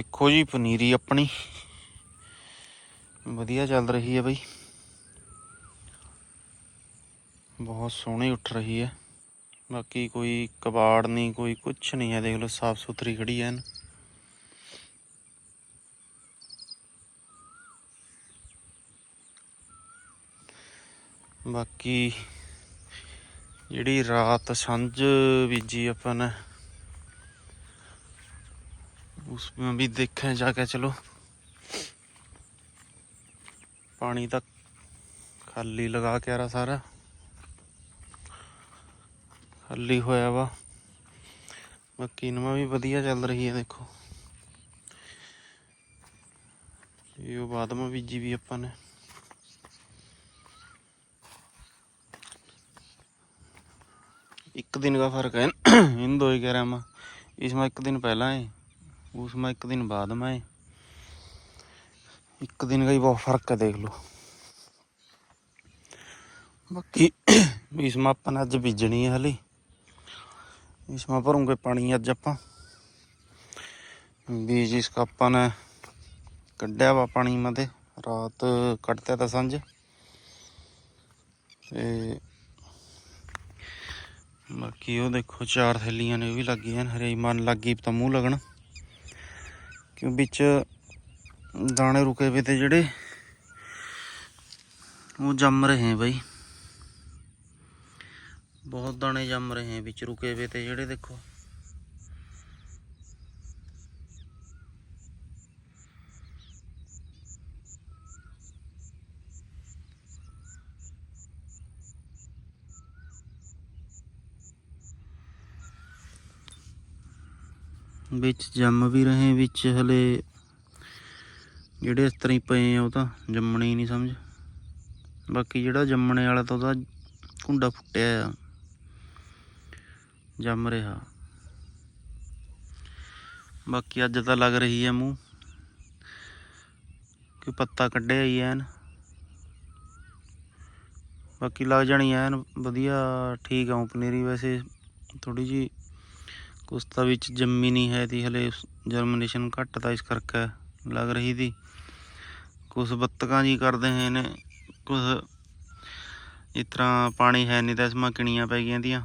ਦੇਖੋ ਜੀ ਪਨੀਰੀ ਆਪਣੀ। ਵਧੀਆ ਚੱਲ ਰਹੀ ਹੈ ਬਈ। ਬਹੁਤ ਸੋਹਣੀ ਉੱਠ ਰਹੀ ਹੈ। ਬਾਕੀ ਕੋਈ ਕਬਾੜ ਨਹੀਂ, ਕੋਈ ਕੁਛ ਨਹੀਂ ਹੈ। ਦੇਖ ਲਓ, ਸਾਫ਼ ਸੁਥਰੀ ਖੜੀ ਐਨ ਬਾਕੀ ਜਿਹੜੀ ਰਾਤ ਸੰਝ ਬੀਜੀ ਆਪਾਂ ਨੇ उसमें भी देखें जाके चलो। पानी तक खाली लगा के आ रहा सारा। खाली होया वा बाकी नमा भी वादिया चल रही है, देखो। यो बाद में बीजी भी अपन ने एक दिन का फ़र्क है। इन दो ही कह रहा मैं। इसमें एक दिन पहला है। उसमें एक दिन बाद में है ਇੱਕ ਦਿਨ ਦਾ ਹੀ ਬਹੁਤ ਫਰਕ ਹੈ ਦੇਖ ਲਓ ਬਾਕੀ ਇਸਮਾ ਆਪਾਂ ਨੇ ਅੱਜ ਬੀਜਣੀ ਹੈ ਹਲੇ ਇਸਮਾ ਭਰੂਗੇ ਪਾਣੀ ਅੱਜ ਆਪਾਂ ਬੀਜ ਇਸ ਕਾ ਆਪਾਂ ਨੇ ਕੱਢਿਆ ਵਾ ਪਾਣੀ ਮਤੇ ਰਾਤ ਕੱਢਿਆ ਤਾਂ ਸੰਝ ਤੇ ਬਾਕੀ ਉਹ ਦੇਖੋ ਚਾਰ ਥੈਲੀਆਂ ਨੇ ਉਹ ਵੀ ਲੱਗੀਆਂ ਨੇ ਹਰੇ ਮਨ ਲੱਗੀ ਤਾਂ ਮੂੰਹ ਲੱਗਣ ਕਿਉਂ ਵਿੱਚ ਦਾਣੇ ਰੁਕੇ ਵੇ ਤੇ ਜਿਹੜੇ ਉਹ ਜੰਮ ਰਹੇ ਹੈ ਬਾਈ। ਬਹੁਤ ਦਾਣੇ ਜੰਮ ਰਹੇ ਹੈ ਵਿੱਚ ਰੁਕੇ ਵੇ ਤੇ ਜਿਹੜੇ ਦੇਖੋ। ਵਿੱਚ ਜੰਮ ਵੀ ਰਹੇ, ਵਿੱਚ ਹਲੇ ਜਿਹੜੇ ਇਸ ਤਰ੍ਹਾਂ ਹੀ ਪਏ ਆ ਉਹ ਤਾਂ ਜੰਮਣੇ ਹੀ ਨਹੀਂ ਸਮਝ। ਬਾਕੀ ਜਿਹੜਾ ਜੰਮਣੇ ਵਾਲਾ ਤਾਂ ਉਹਦਾ ਕੁੰਡਾ ਫੁੱਟਿਆ ਆ, ਜੰਮ ਰਿਹਾ। ਬਾਕੀ ਅੱਜ ਤਾਂ ਲੱਗ ਰਹੀ ਹੈ ਮੂੰਹ ਕਿ ਪੱਤਾ ਕੱਢਿਆ ਹੀ ਐਨ। ਬਾਕੀ ਲੱਗ ਜਾਣੀ ਐਨ ਵਧੀਆ, ਠੀਕ ਆ ਪਨੀਰੀ ਵੈਸੇ ਥੋੜੀ ਜੀ ਕੁਸਤਾ ਵਿੱਚ ਜੰਮੀ ਨਹੀਂ ਹੈ ਤੀ, ਹਲੇ ਜਰਮੀਨੇਸ਼ਨ ਘੱਟ ਤਾਂ ਇਸ ਕਰਕੇ ਲੱਗ ਰਹੀ ਤੀ। ਕੁਛ ਬੱਤਕਾਂ ਜੀ ਕਰਦੇ ਹੈ ਨੇ, ਕੁਛ ਇਸ ਤਰ੍ਹਾਂ ਪਾਣੀ ਹੈ ਨਹੀਂ ਤਾਂ ਇਸਮਾਂ ਕਿਣੀਆਂ ਪੈ ਗਈਆਂ ਦੀਆਂ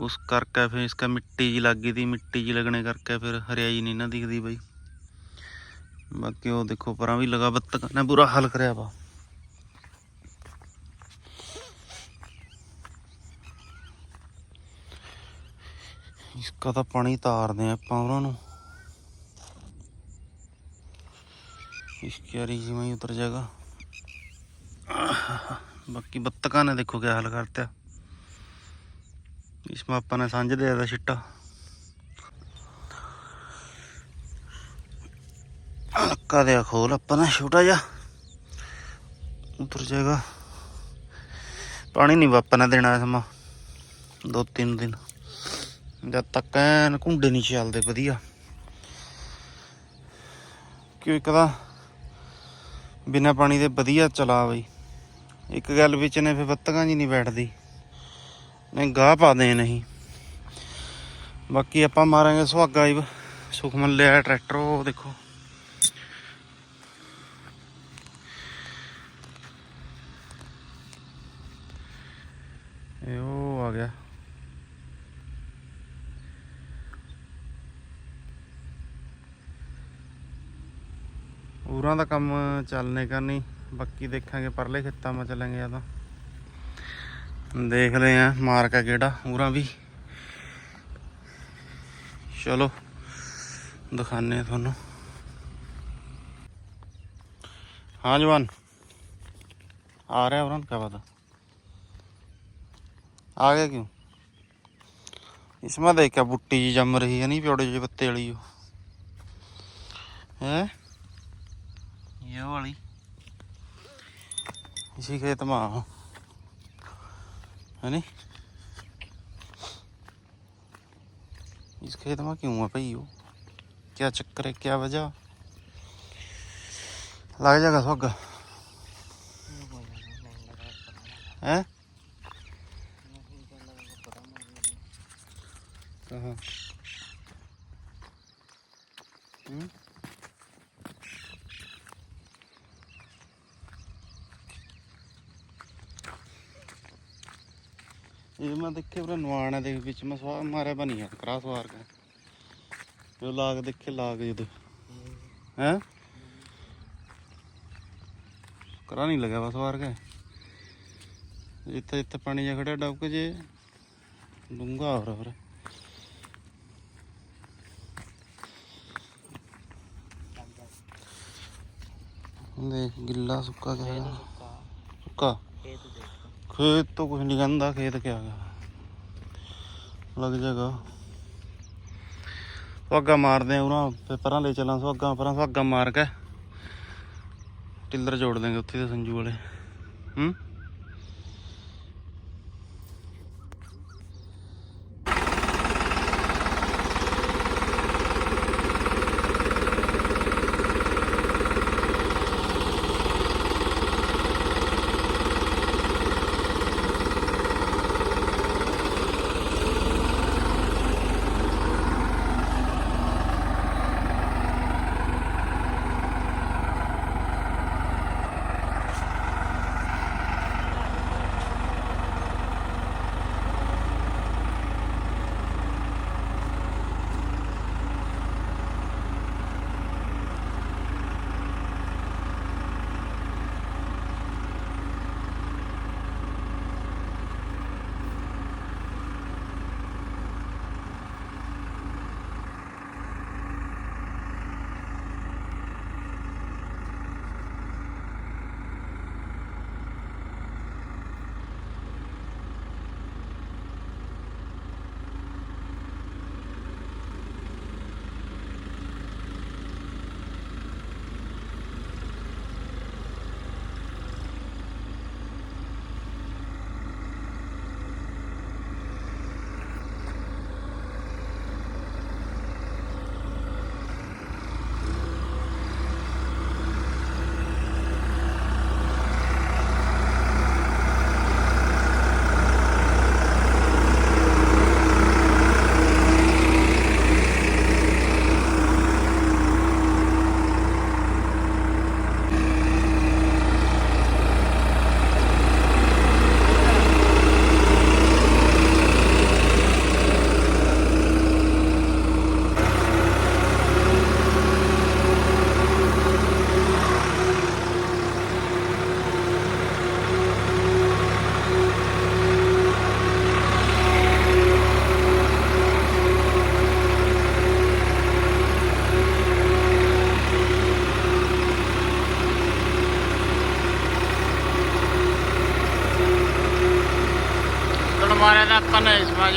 ਉਸ ਕਰਕੇ ਫਿਰ ਇਸਕਾ ਮਿੱਟੀ ਜੀ ਲੱਗ ਗਈ ਤੀ, ਮਿੱਟੀ ਜੀ ਲੱਗਣੇ ਕਰਕੇ ਫਿਰ ਹਰਿਆਈ ਨਹੀਂ ਨਾ ਦਿਖਦੀ ਬਈ। ਬਾਕੀ ਉਹ ਦੇਖੋ ਪਰਾਂ ਵੀ ਲਗਾ ਬੱਤਕਾਂ, ਨੇ ਬੁਰਾ ਹਾਲ ਕਰਿਆ ਵਾ। ਇਸਕਾ ਤਾਂ ਪਾਣੀ ਤਾਰਦੇ ਆਪਾਂ ਉਹਨਾਂ ਨੂੰ। ਇਸਕੀ ਆਰੀ ਜਿਵੇਂ ਉਤਰ ਜਾਏਗਾ। ਬਾਕੀ ਬੱਤਕਾਂ ਨੇ ਦੇਖੋ ਕਿਆ ਹਾਲ ਕਰਤਾ। ਇਸ ਆਪਾਂ ਨੇ ਸਾਂਝ ਦੇ ਦਾ ਛਿੱਟਾ। ਅੱਕਾ ਦੇ ਖੋਲ ਆਪਾਂ ਨੇ, ਛੋਟਾ ਜਾ ਉਤਰ ਜਾਏਗਾ। ਪਾਣੀ ਨਹੀਂ ਵਾਪਨਾ ਦੇਣਾ ਸਮਾਂ ਦੋ ਤਿੰਨ ਦਿਨ। ਜਦ ਤੱਕ ਐਨ ਘੁੰਡੇ ਨਹੀਂ ਚੱਲਦੇ ਵਧੀਆ। ਕਿ ਇੱਕ ਤਾਂ ਬਿਨਾ ਪਾਣੀ ਦੇ ਵਧੀਆ ਚਲਾ ਬਈ। ਇੱਕ ਗੱਲ ਵਿੱਚ ਨੇ ਫੇ ਬੱਤਕਾਂ ਜੀ ਨਹੀਂ ਬੈਠਦੀ। ਨਹੀਂ ਗਾਹ ਪਾ ਦੇ ਨਹੀਂ ਬਾਕੀ ਆਪਾਂ ਮਾਰਾਂਗੇ ਸੁਹਾਗਾ ਜੀ। ਸੁਖਮਨ ਲਿਆ ਟਰੈਕਟਰ, ਉਹ ਦੇਖੋ। ਇਹ ਉਹ ਆ ਗਿਆ। ਉਰਾਂ ਦਾ ਕੰਮ ਚੱਲਨੇ ਕਰਨੀ ਬਾਕੀ ਦੇਖਾਂਗੇ ਪਰਲੇ ਖੇਤਾਂ ਮਾ ਚੱਲਾਂਗੇ ਜਾਂ ਤਾਂ ਦੇਖਦੇ ਆ ਮਾਰਕਾ ਕਿਹੜਾ ਉਰਾਂ ਵੀ ਚਲੋ ਦਿਖਾਣੇ ਆ ਤੁਹਾਨੂੰ हाँ जवान आ रहा है उरण क्या पता आ गया क्यों इसमें देख क्या बुट्टी जी जम रही है नहीं प्योड़े जे पत्ते वाली है ये वाली इसी खेत में आ है नी इस खेत में क्यों है भाई वो क्या चक्कर है क्या वजह लग जाएगा सुहागा है कहाँ ਇਹ ਮੈਂ ਦੇਖੇ ਵੀਰੇ ਨਵਾਣਾ ਦੇ ਵਿੱਚ ਮੈਂ ਸਵਾਰ ਮਾਰਿਆ ਬਣੀ ਹੈ ਕਰਾ ਸਵਾਰ ਕੇ ਉਹ ਲਾਗ ਦੇਖੇ, ਲਾਗ ਜਦੋਂ ਹੈ? ਕਰਾ ਨਹੀਂ ਲੱਗਿਆ ਬਸ ਵਾਰ ਕੇ ਜਿੱਥੇ ਜਿੱਥੇ ਪਾਣੀ ਜਿਹਾ ਖੜਿਆ ਡੱਬ ਕੇ ਜੇ। ਡੂੰਗਾ ਹੋ ਰਿਹਾ ਫਿਰ। ਦੇਖ, ਗਿੱਲਾ ਸੁੱਕਾ ਕਿਆ ਸੁੱਕਾ? ਖੇਤ ਦੇਖ। ਖੇਤ ਤੋਂ ਕੁਝ ਨਹੀਂ ਕਹਿੰਦਾ, ਖੇਤ ਕਿਆ ਗਾ ਲੱਗ ਜਾਏਗਾ। ਸੁਹਾਗਾ ਮਾਰਦੇ ਆ ਉਹਨਾਂ ਫੇ ਪਰਾਂ ਲੈ ਚੱਲਾਂ ਸੁਹਾਗਾ, ਪਰਾਂ ਸੁਹਾਗਾ ਮਾਰ ਕੇ। ਟਿੱਲਰ ਜੋੜ ਦੇਂਗੇ ਉੱਥੇ ਤੇ ਸੰਜੂ ਵਾਲੇ। ਹੂੰ?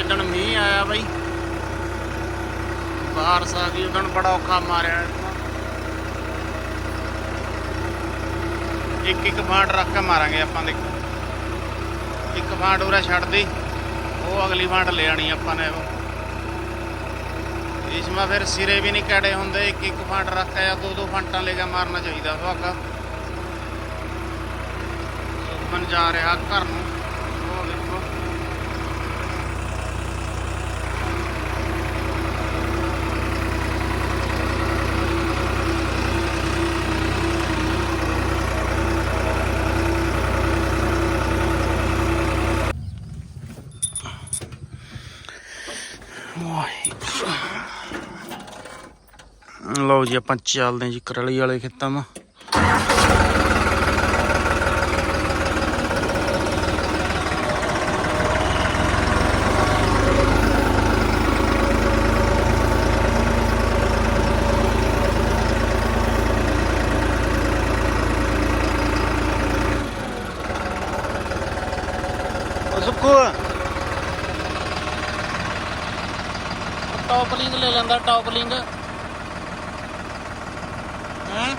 ਜਿੱਦਣ ਮੀਂਹ ਆਇਆ ਬਾਈ। ਬਾਰਸ ਆ ਗਈ ਉਦੋਂ ਬੜਾ ਔਖਾ ਮਾਰਿਆ ਇੱਕ ਇੱਕ ਫਾਂਟ ਰੱਖ ਕੇ ਮਾਰਾਂਗੇ ਆਪਾਂ, ਦੇਖੋ। ਇੱਕ ਫਾਂਟ ਉਰੇ ਛੱਡਦੀ ਉਹ ਅਗਲੀ ਫਾਂਟ ਲੈ ਆਣੀ ਆਪਾਂ ਨੇ ਇਸ ਮਾ ਫਿਰ ਸਿਰੇ ਵੀ ਨਹੀਂ ਕੜੇ ਹੁੰਦੇ, ਇੱਕ ਇੱਕ ਫਾਂਟ ਰੱਖ ਕੇ ਜਾਂ ਦੋ ਦੋ ਫਾਂਟਾਂ ਲੈ ਕੇ ਮਾਰਨਾ ਚਾਹੀਦਾ ਸੁਹਾਗਾ। ਸੁਖਮਨ ਜਾ ਰਿਹਾ ਘਰ ਨੂੰ ਉਹ ਦੇਖੋ ਵਾਹਿਗੁਰੂ ਲਓ ਜੀ, ਆਪਾਂ ਚੱਲਦੇ ਹਾਂ ਜੀ ਕਰਲੀ ਵਾਲੇ ਖੇਤਾਂ ਮਾ ਉਹ ਸੁੱਕੂ। ਟੌਪ ਲਿੰਕ ਲੈ ਲੈਂਦਾ ਟੌਪ ਲਿੰਕ ਹੈਂ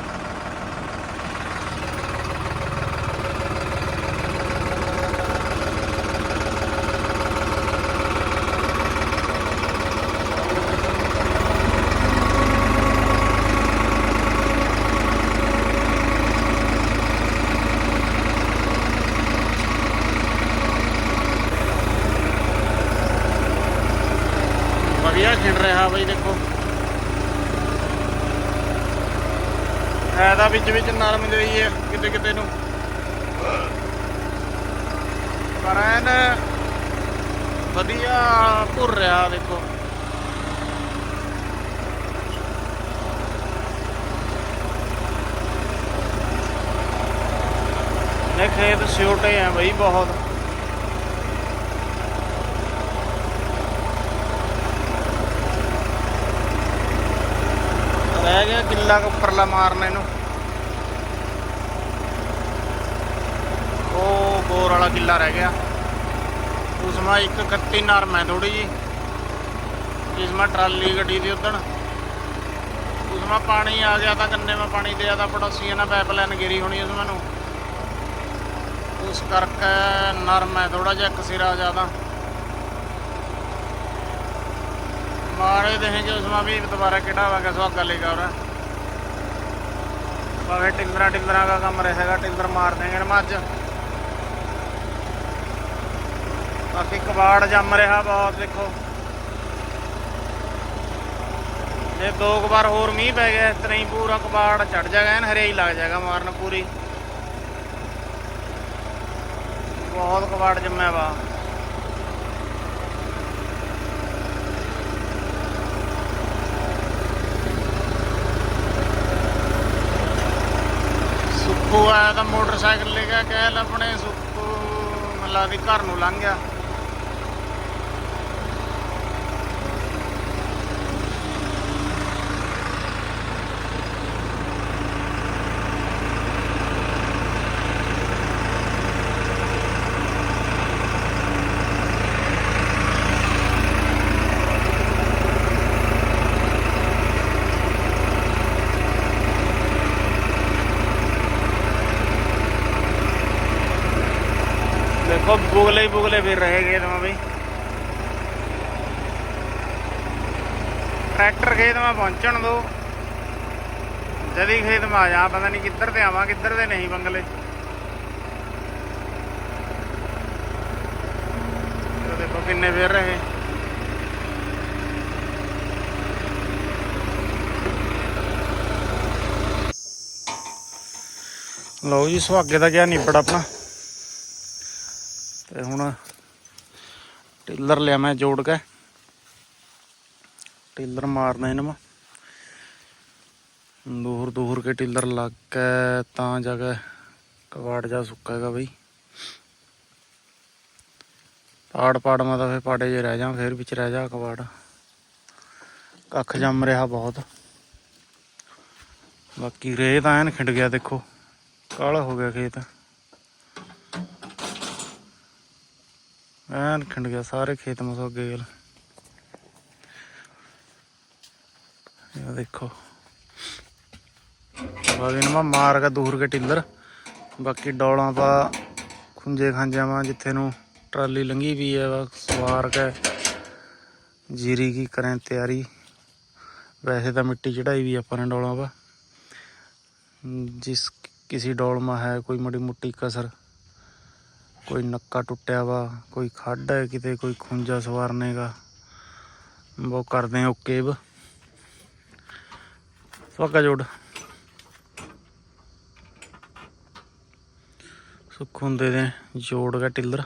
ਵਧੀਆ ਖਿੰਡ ਰਿਹਾ ਬਈ ਦੇਖੋ ਹੈ ਵਿੱਚ ਵਿੱਚ ਨਰਮ ਜਿਹੀ ਹੈ ਕਿਤੇ ਕਿਤੇ ਨੂੰ। ਪਰ ਐਨ ਵਧੀਆ ਭੁਰ ਰਿਹਾ ਦੇਖੋ। ਇਹ ਖੇਤ ਛੋਟੇ ਆ ਬਈ ਬਹੁਤ। ਰਹਿ ਗਿਆ ਕਿੱਲਾ ਕੁ ਉੱਪਰਲਾ ਮਾਰਨਾ ਇਹਨੂੰ ਉਹ ਬੋਰ ਵਾਲਾ ਕਿੱਲਾ ਰਹਿ ਗਿਆ। ਉਸ ਮਾ ਨਰਮ ਹੈ ਥੋੜੀ ਜੀ, ਜਿਸ ਟਰਾਲੀ ਗੱਡੀ ਦੀ ਉਦਣ। ਉਸ ਪਾਣੀ ਆ ਗਿਆ ਤਾਂ ਗੰਨੇ ਮਾ ਪਾਣੀ ਦਿਆ ਤਾਂ ਪੜੋਸੀਆਂ ਨਾਲ ਪਾਈਪਲਾਈਨ ਗਿਰੀ ਹੋਣੀ ਉਸ ਨੂੰ। ਉਸ ਕਰਕੇ ਨਰਮ ਹੈ ਥੋੜਾ ਜਿਹਾ ਇੱਕ ਸਿਰਾ ਜ਼ਿਆਦਾ। ਮਾਰੇ ਦੇਹੇ ਜੋ ਉਸਮਾ ਵੀ ਦੁਬਾਰਾ ਕਿਹੜਾ ਹੋਗਾ ਸੁਹਾਗਾ ਲੈ ਗਿਆ ਭਾਵੇਂ ਟਿੰਦਰਾ ਟਿੰਦਰਾ ਦਾ ਕੰਮ ਰਹੇਗਾ ਟਿੰਦਰ ਮਾਰ ਦੇਂਗੇ ਨਾ ਅੱਜ। ਬਾਕੀ ਕਬਾੜ ਜੰਮ ਰਿਹਾ ਬਹੁਤ, ਦੇਖੋ। ਜੇ ਦੋ ਕੁ ਵਾਰ ਹੋਰ ਮੀਂਹ ਪੈ ਗਿਆ, ਇਸ ਤਰ੍ਹਾਂ ਹੀ ਪੂਰਾ ਕਬਾੜ ਚੜ ਜਾਏਗਾ, ਐਨ ਹਰਿਆਈ ਲੱਗ ਜਾਏਗਾ ਮਾਰਨ ਪੂਰੀ। ਬਹੁਤ ਕਬਾੜ ਜੰਮਿਆ ਵਾ। ਸੁੱਖੂ ਆਇਆ ਤਾਂ ਮੋਟਰਸਾਈਕਲ ਲੈ ਕੇ ਕਹਿਲ ਆਪਣੇ ਸੁੱਖੂ, ਮੱਲਾ ਦੀ ਘਰ ਨੂੰ ਲੰਘ ਗਿਆ ਦੇਖੋ ਬੁਗਲੇ ਹੀ ਬੁਗਲੇ ਫਿਰ ਰਹੇ ਖੇਤ ਮਾ ਬਈ ਟਰੈਕਟਰ ਖੇਤ ਪਹੁੰਚਣ ਦੋ। ਜਦੀ ਖੇਤ ਮਾ ਆ ਜਾ ਪਤਾ ਨਹੀਂ ਕਿੱਧਰ ਤੇ ਆਵਾਂ, ਕਿੱਧਰ ਤੇ ਨਹੀਂ ਬੰਗਲੇ। ਦੇਖੋ ਕਿੰਨੇ ਫਿਰ ਰਹੇ। ਲਓ ਜੀ, ਸੁਹਾਗੇ ਦਾ ਗਿਆ ਨਿਬੜ ਆਪਣਾ। ਤੇ ਹੁਣ ਟੇਲਰ ਲਿਆ ਮੈਂ ਜੋੜ ਕੇ। ਟੇਲਰ ਮਾਰਨਾ ਇਹਨਾਂ ਮਾ। ਦੂਰ ਦੂਰ ਕੇ ਟੇਲਰ ਲੱਗ ਕੇ ਤਾਂ ਜਾ ਕੇ ਕਵਾੜ ਜਾ ਸੁੱਕੇਗਾ ਬਈ। ਪਾੜ ਪਾੜ ਮਾ ਤਾਂ ਫੇ ਪਾੜੇ ਜੇ ਰਹਿ ਜਾ, ਫੇਰ ਵਿੱਚ ਰਹਿ ਜਾ ਕਵਾੜ ਕੱਖ ਜੰਮ ਰਿਹਾ ਬਹੁਤ। ਬਾਕੀ ਰੇਤ ਐਨ ਖਿੰਡ ਗਿਆ ਦੇਖੋ। ਕਾਲਾ ਹੋ ਗਿਆ ਖੇਤ। ਐਨ ਖਿੰਡ ਗਿਆ ਸਾਰੇ ਖੇਤ ਮਸੋ ਅੱਗੇ ਗਏ ਇਹ ਦੇਖੋ। ਬਾਕੀ ਨਾ ਮਾਰ ਕੇ ਦੂਰ ਕੇ ਟਿੱਲਰ। ਬਾਕੀ ਡੌਲਾਂ ਪਾ ਖੁੰਝੇ ਖਾਂਜਾਂ ਵਾ ਜਿੱਥੇ ਨੂੰ ਟਰਾਲੀ ਲੰਗੀ ਵੀ ਹੈ ਵਾ ਸਵਾਰ ਕੇ ਜੀਰੀ ਕੀ ਕरें ਤਿਆਰੀ। ਵੈਸੇ ਤਾਂ ਮਿੱਟੀ ਚੜਾਈ ਵੀ ਆਪਾਂ ਨੇ ਡੌਲਾਂ ਪਾ। ਜਿਸ ਕਿਸੇ ਡੋਲ ਮਾ ਹੈ ਕੋਈ ਮੜੀ ਮੁੱਟੀ ਕਸਰ। ਕੋਈ ਨੱਕਾ ਟੁੱਟਿਆ ਵਾ, ਕੋਈ ਖੱਡ ਹੈ ਕਿਤੇ, ਕੋਈ ਖੁੰਝਾ ਸਵਾਰਨੇਗਾ ਉਹ ਕਰਦੇ ਆ ਓਕੇ ਸਵਾਗਾ ਜੋੜ। ਸੁੱਖ ਹੁੰਦੇ ਦੇ ਜੋੜ ਕੇ ਟਿੱਲਰ।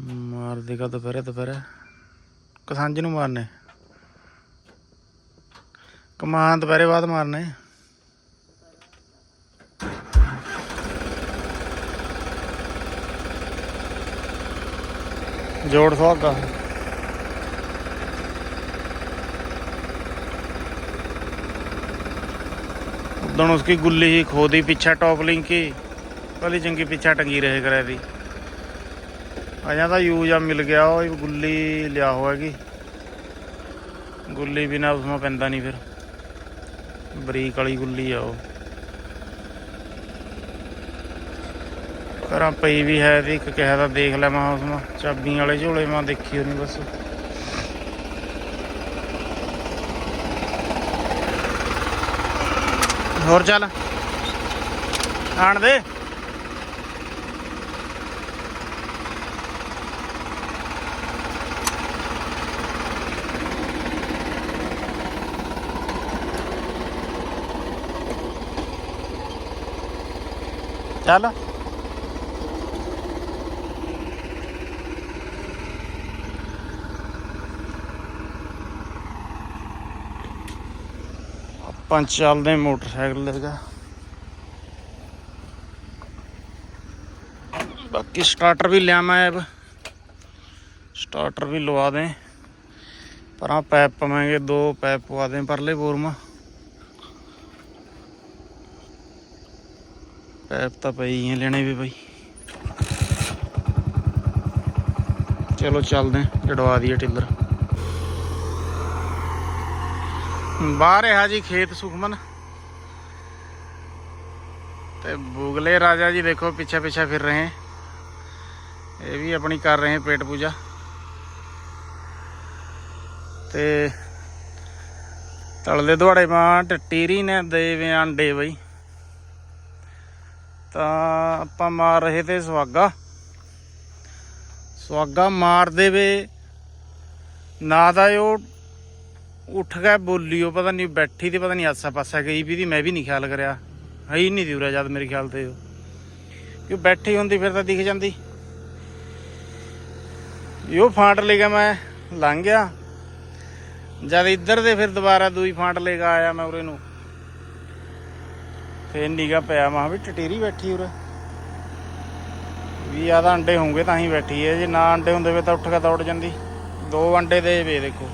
ਮਾਰ ਦੇਗਾ ਦੁਪਹਿਰੇ ਦੁਪਹਿਰੇ। ਕਸਾਂਜ ਨੂੰ ਮਾਰਨੇ। ਕਮਾਨ ਦੁਪਹਿਰੇ ਬਾਅਦ ਮਾਰਨੇ। जोड़ सुहागा उदन उसकी गुल्ली ही खो दी पीछा टॉप लिंक की भली चंगी पीछा टंगी रहे करे दी अजा तो यूज आ मिल गया वो गुल्ली लिया होएगी गुल्ली बिना उसमें पैंदा नहीं फिर बरीक वाली गुल्ली आ वो ਘਰਾਂ ਪਈ ਵੀ ਹੈ ਤੇ ਇੱਕ ਕਿਹਾ ਤਾਂ ਦੇਖ ਲੈ ਮੈਂ ਉਸ ਨੂੰ। ਚਾਬੀਆਂ ਵਾਲੇ ਝੋਲੇ ਮੈਂ ਦੇਖੀ ਨਹੀਂ ਬਸ। ਹੋਰ ਚੱਲ। ਆਣ ਦੇ। ਚੱਲ। ਆਪਾਂ ਚੱਲਦੇ ਹਾਂ ਮੋਟਰਸਾਈਕਲ ਲੈ ਕੇ ਬਾਕੀ ਸਟਾਰਟਰ ਵੀ ਲਿਆ ਮੈਂ ਸਟਾਰਟਰ ਵੀ ਲਵਾ ਦੇ। ਪਰਾਂ ਪੈਪ ਪਵਾਂਗੇ ਦੋ ਪੈਪ ਪਵਾ ਦੇ ਪਰਲੇ ਬੋਰਮਾ ਪੈਪ ਤਾਂ ਪਈ ਹੀ ਆ ਲੈਣੇ ਵੀ ਬਾਈ। ਚਲੋ ਚੱਲਦੇ ਹਾਂ, ਜੜਵਾ ਦਈਏ ਟਿੱਲਰ। ਬਾਹਰ ਹੈ ਜੀ ਖੇਤ ਸੁਖਮਨ। ਤੇ ਬੂਗਲੇ ਰਾਜਾ ਜੀ ਦੇਖੋ ਪਿੱਛੇ ਪਿੱਛੇ ਫਿਰ ਰਹੇ। ਇਹ ਵੀ ਆਪਣੀ ਕਰ ਰਹੇ ਪੇਟ ਪੂਜਾ। ਤੇ ਤਲਦੇ ਦੁਆੜੇ ਮਾਂ ਟਟੀਰੀ ਨੇ ਦੇਵੇਂ ਆਂਡੇ ਬਈ। ਤਾਂ ਆਪਾਂ ਮਾਰ ਰਹੇ ਤੇ ਸਵਾਗਾ ਸਵਾਗਾ ਮਾਰ ਦੇਵੇ ਨਾ ਦਾ ਉਹ ਉੱਠ ਗਿਆ ਬੋਲੀ, ਉਹ ਪਤਾ ਨਹੀਂ ਬੈਠੀ ਤੇ ਪਤਾ ਨਹੀਂ ਆਸਾ ਪਾਸਾ ਗਈ ਵੀ ਦੀ ਮੈਂ ਵੀ ਨਹੀਂ ਖਿਆਲ ਕਰਿਆ। ਹੈ ਹੀ ਨਹੀਂ ਦਿਉਰਾ ਜਦ ਮੇਰੇ ਖਿਆਲ ਤੇ ਕਿ ਬੈਠੀ ਹੁੰਦੀ, ਫਿਰ ਤਾਂ ਦਿਖ ਜਾਂਦੀ। ਇਹੋ ਫਾਂਟ ਲੈ ਗਿਆ ਮੈਂ, ਲੰਘ ਗਿਆ। ਜਦ ਇੱਧਰ ਦੇ ਫਿਰ ਦੁਬਾਰਾ ਦੂਈ ਫਾਂਟ ਲੈ ਕੇ ਆਇਆ ਮੈਂ ਉਰੇ ਨੂੰ। ਫੇਰ ਨਿਗਾ ਪਿਆ, ਮਾਂ ਵੀ ਟਟੀਰੀ ਬੈਠੀ ਉਰੇ। ਵੀ ਆਦਾ ਅੰਡੇ ਹੋਣਗੇ ਤਾਂ ਹੀ ਬੈਠੀ ਹੈ ਜੇ ਨਾ ਅੰਡੇ ਹੁੰਦੇ ਵੇ ਤਾਂ ਉੱਠ ਕੇ ਦੌੜ ਜਾਂਦੀ। ਦੋ ਅੰਡੇ ਦੇ ਵੇ ਦੇਖੋ।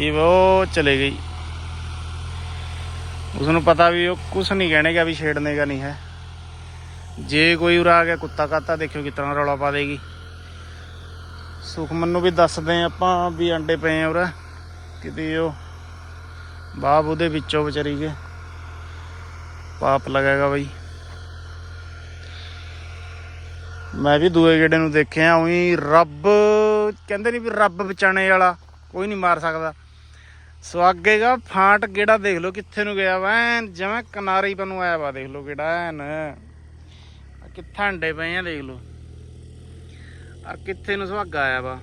ਇਹ ਉਹ ਚਲੇ ਗਈ। ਉਸ ਨੂੰ ਪਤਾ ਵੀ ਉਹ ਕੁਛ ਨਹੀਂ ਕਹਿਣੇਗਾ ਵੀ ਛੇੜਨੇ का ਨਹੀਂ ਹੈ। ਜੇ ਕੋਈ ਉਰਾ ਆ ਗਿਆ, ਕੁੱਤਾ ਕਾਤਾ, ਦੇਖਿਓ ਕਿਤਨਾ ਰੌਲਾ ਪਾ ਦੇਗੀ। ਸੁਖਮਨ ਨੂੰ ਵੀ ਦੱਸਦੇ ਆਪਾਂ ਵੀ ਅੰਡੇ ਪਏ ਆ ਉਰਾ। ਕਿਤੇ ਉਹ ਬਾਬ ਉਹਦੇ ਵਿੱਚੋਂ ਵਿਚਾਰੀ ਕੇ ਪਾਪ ਲੱਗੇਗਾ ਬਈ। ਮੈਂ ਵੀ ਦੂਏ ਗੇੜੇ ਨੂੰ ਦੇਖਿਆ, ਉਹੀ ਰੱਬ, ਕਹਿੰਦੇ ਨਹੀਂ ਵੀ ਰੱਬ ਬਚਾਣੇ ਵਾਲਾ, ਕੋਈ ਨਹੀਂ ਮਾਰ ਸਕਦਾ। ਸਵਾਗੇਗਾ ਫਾਂਟ ਕਿਹੜਾ ਦੇਖ ਲਓ, ਕਿੱਥੇ ਨੂੰ ਗਿਆ ਵਾ, ਐਨ ਜਿਵੇਂ ਕਿਨਾਰੇ ਪਰ ਨੂੰ ਆਇਆ ਵਾ, ਦੇਖ ਲਓ ਕਿਹੜਾ ਐਨ। ਕਿੱਥੇ ਅੰਡੇ ਪਏ ਆ, ਦੇਖ ਲਓ। ਆ ਕਿੱਥੇ ਨੂੰ ਸੁਹਾਗਾ ਆਇਆ ਵਾ।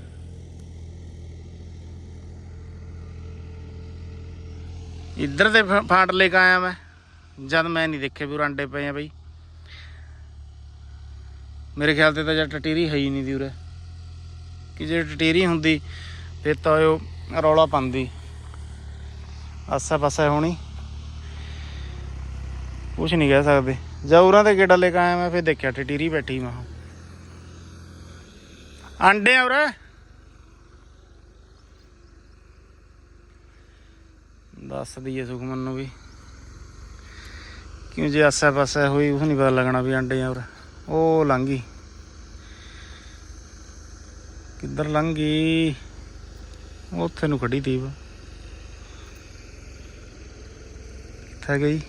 ਇੱਧਰ ਦੇ ਫਾਂਟ ਲੈ ਕੇ ਆਇਆ ਮੈਂ, ਜਦ ਮੈਂ ਨਹੀਂ ਦੇਖੇ ਵੀ ਉਰੇ ਅੰਡੇ ਪਏ ਆ ਬਈ। ਮੇਰੇ ਖਿਆਲ ਤੇ ਤਾਂ ਜਦ ਟਟੀਰੀ ਹੈ ਹੀ ਨਹੀਂ ਦੀ ਉਰੇ। ਕਿ ਜੇ ਟਟੀਰੀ ਹੁੰਦੀ, ਫਿਰ ਤਾਂ ਉਹ ਰੌਲਾ ਪਾਉਂਦੀ। ਆਸਾ ਪਾਸਾ ਹੋਣੀ। ਕੁਛ ਨਹੀਂ ਕਹਿ ਸਕਦੇ। ਜਾਂ ਉਰਾਂ ਤੇ ਗੇੜਾ ਲੈ ਕੇ ਆਇਆ ਮੈਂ, ਫਿਰ ਦੇਖਿਆ ਟਟੀਰੀ ਬੈਠੀ ਮੈਂ। ਅੰਡੇ ਆ ਉਰੇ। ਦੱਸ ਦਈਏ ਸੁਖਮਨ ਨੂੰ ਵੀ। ਕਿਉਂ ਜੇ ਆਸਾ ਪਾਸਾ ਹੋਈ ਉਸ ਨਹੀਂ ਪਤਾ ਲੱਗਣਾ ਵੀ ਅੰਡੇ ਆ ਉਹ ਲੰਘ ਗਈ। ਕਿੱਧਰ ਲੰਘ ਗਈ? ਉੱਥੇ ਨੂੰ ਖੜੀ ਤੀ। ਦਰਖਤ ਹੈਗੇ ਜੀ।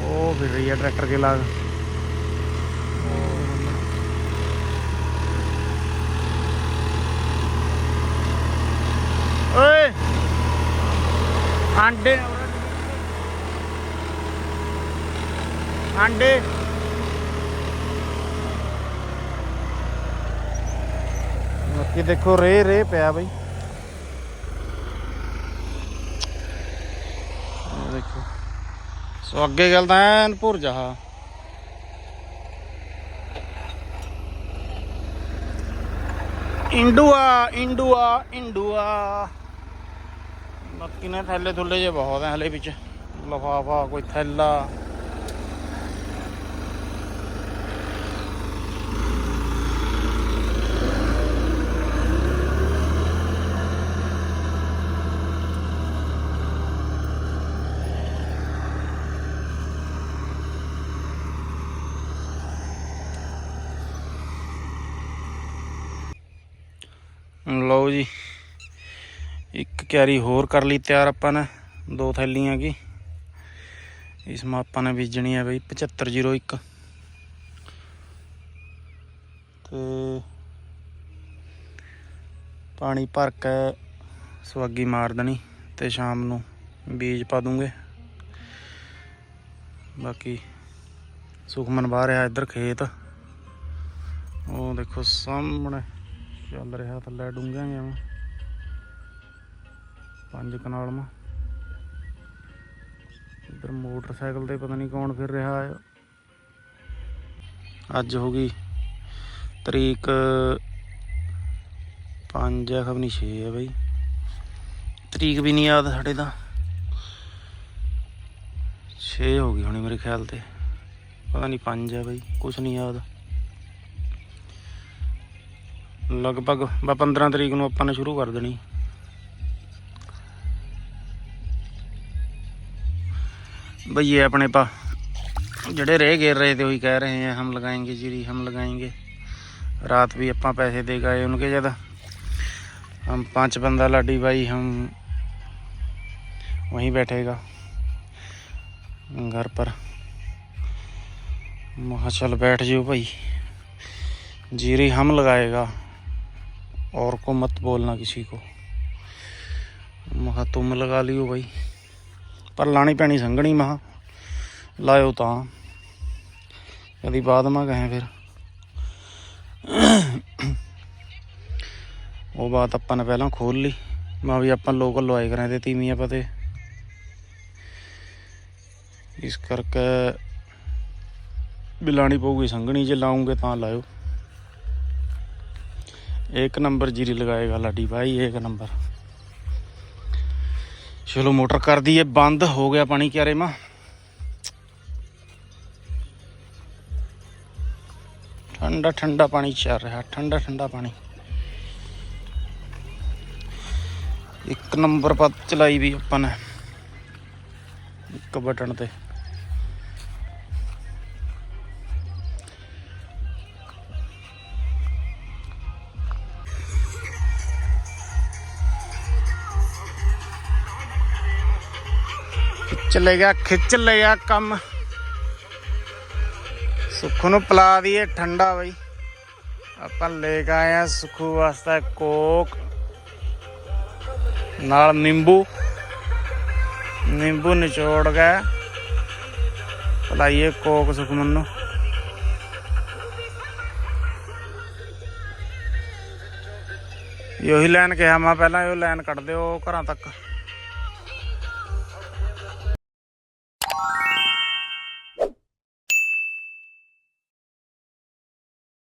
ਉਹ ਫਿਰ ਰਹੀ ਹੈ ਟਰੈਕਟਰ ਕੇ ਲਾਗ। ਓਏ! ਆਂਡੇ। ਆਂਡੇ। ਬਾਕੀ ਦੇਖੋ ਰੇ ਰੇ ਪਿਆ ਬਈ ਇਹ ਦੇਖੋ ਸੋ ਅੱਗੇ ਗੱਲ ਤਾਂ ਐਨ ਭੁਰ ਜਾ ਇੰਡੂਆ ਇੰਡੂਆ ਇੰਡੂਆ ਬਾਕੀ ਨੇ ਥੈਲੇ ਥੁੱਲੇ ਜੇ ਬਹੁਤ ਹੈ ਹਲੇ ਵਿੱਚ ਲਫਾਫਾ ਕੋਈ ਥੈਲਾ ਲਓ ਜੀ। ਇੱਕ ਕਿਆਰੀ ਹੋਰ ਕਰ ਲਈ ਤਿਆਰ ਆਪਾਂ ਨੇ, ਦੋ ਥੈਲੀਆਂ ਕੀ। ਇਸ ਮਾ ਆਪਾਂ ਨੇ ਬੀਜਣੀ ਹੈ ਬਈ 7501 ਤੇ ਪਾਣੀ ਭਰ ਕੇ ਸਵਾਗੀ ਮਾਰ ਦੇਣੀ ਤੇ ਸ਼ਾਮ ਨੂੰ ਬੀਜ ਪਾ ਦੂੰਗੇ। ਬਾਕੀ ਸੁਖਮਨ ਬਾਹਰ ਆ ਇੱਧਰ ਖੇਤ। ਉਹ ਦੇਖੋ ਸਾਹਮਣੇ ਚੱਲ ਰਿਹਾ ਥੱਲੇ ਡੂੰਘਿਆਂ ਜਿਵੇਂ ਪੰਜ ਕਨਾਲ ਮਾ ਇੱਧਰ ਮੋਟਰਸਾਈਕਲ ਤੇ ਪਤਾ ਨਹੀਂ ਕੌਣ ਫਿਰ ਰਿਹਾ ਹੈ ਅੱਜ ਹੋ ਗਈ ਤਰੀਕ 5 ਹੈ ਖਬਨੀ 6 ਹੈ ਬਈ। ਤਰੀਕ ਵੀ ਨਹੀਂ ਯਾਦ ਸਾਡੇ ਦਾ 6 ਹੋ ਗਈ ਹੋਣੀ ਮੇਰੇ ਖਿਆਲ ਤੇ। ਪਤਾ ਨਹੀਂ 5 ਹੈ ਬਈ ਕੁਝ ਨਹੀਂ ਯਾਦ। ਲਗਭਗ ਬਾ 15 ਤਰੀਕ ਨੂੰ ਆਪਾਂ ਨੇ ਸ਼ੁਰੂ ਕਰ ਦੇਣੀ ਬਈ ਇਹ ਆਪਣੇ ਪਾ ਜਿਹੜੇ ਰਹਿ ਗਏ ਰਹੇ थे वही कह रहे हैं हम लगाएंगे जीरी हम लगाएंगे रात भी अपना पैसे दे गए उनके जद हम पांच बंदा लाडी भाई हम वहीं बैठेगा घर पर महा चल बैठ जाओ भाई जीरी हम लगाएगा और को मत बोलना किसी को महा तुम लगा लियो भाई ਪਰ ਲਾਣੀ ਪੈਣੀ ਸੰਘਣੀ ਮਹਾ ਲਾਇਓ ਤਾਂ ਕਦੀ ਬਾਅਦ ਮਾ ਕਹੇ ਫਿਰ ਉਹ ਬਾਤ ਆਪਾਂ ਨੇ ਪਹਿਲਾਂ ਖੋਲ ਲਈ ਮਾ ਵੀ ਆਪਾਂ ਲੋਕਲ ਲਵਾਈ ਕਰਾਂ ਤੇ ਤੀਵੀਆਂ ਪਤੇ ਇਸ ਕਰਕੇ ਵੀ ਲਾਣੀ ਪਊਗੀ ਸੰਘਣੀ ਜੇ ਲਾਉਂਗੇ ਤਾਂ ਲਾਇਓ ਇੱਕ ਨੰਬਰ ਜੀਰੀ ਲਗਾਏਗਾ ਲਾਡੀ ਭਾਈ ਇੱਕ ਨੰबर ਚਲੋ, ਮੋਟਰ ਕਰ ਦਈਏ ਬੰਦ ਹੋ ਗਿਆ ਪਾਣੀ ਕਿਆਰੇ ਮਾ। ਠੰਡਾ ਠੰਡਾ ਪਾਣੀ ਚੱਲ ਰਿਹਾ, ਠੰਡਾ ਠੰਡਾ ਪਾਣੀ। ਇੱਕ ਨੰਬਰ ਪੱਤ ਚਲਾਈ ਵੀ ਆਪਾਂ ਨੇ। ਇੱਕ ਬਟਨ ਤੇ। ਚਲੇ ਗਿਆ, ਖਿੱਚ ਲਿਆ ਕੰਮ। ਸੁੱਖ ਨੂੰ ਪਿਲਾ ਦਈਏ ਠੰਡਾ ਬਈ। ਆਪਾਂ ਲੈ ਕੇ ਆਏ ਆ ਸੁੱਖੂ ਵਾਸਤੇ ਕੋਕ। ਨਾਲ ਨਿੰਬੂ। ਨਿੰਬੂ ਨਿਚੋੜ ਗਏ ਪਿਲਾਈਏ ਕੋਕ ਸੁਖਮਨ ਨੂੰ ਇਹੀ ਲਾਈਨ ਕਿਹਾ ਮੈਂ ਪਹਿਲਾਂ, ਇਹ ਲਾਈਨ ਕੱਢ ਦਿਓ ਘਰਾਂ ਤੱਕ।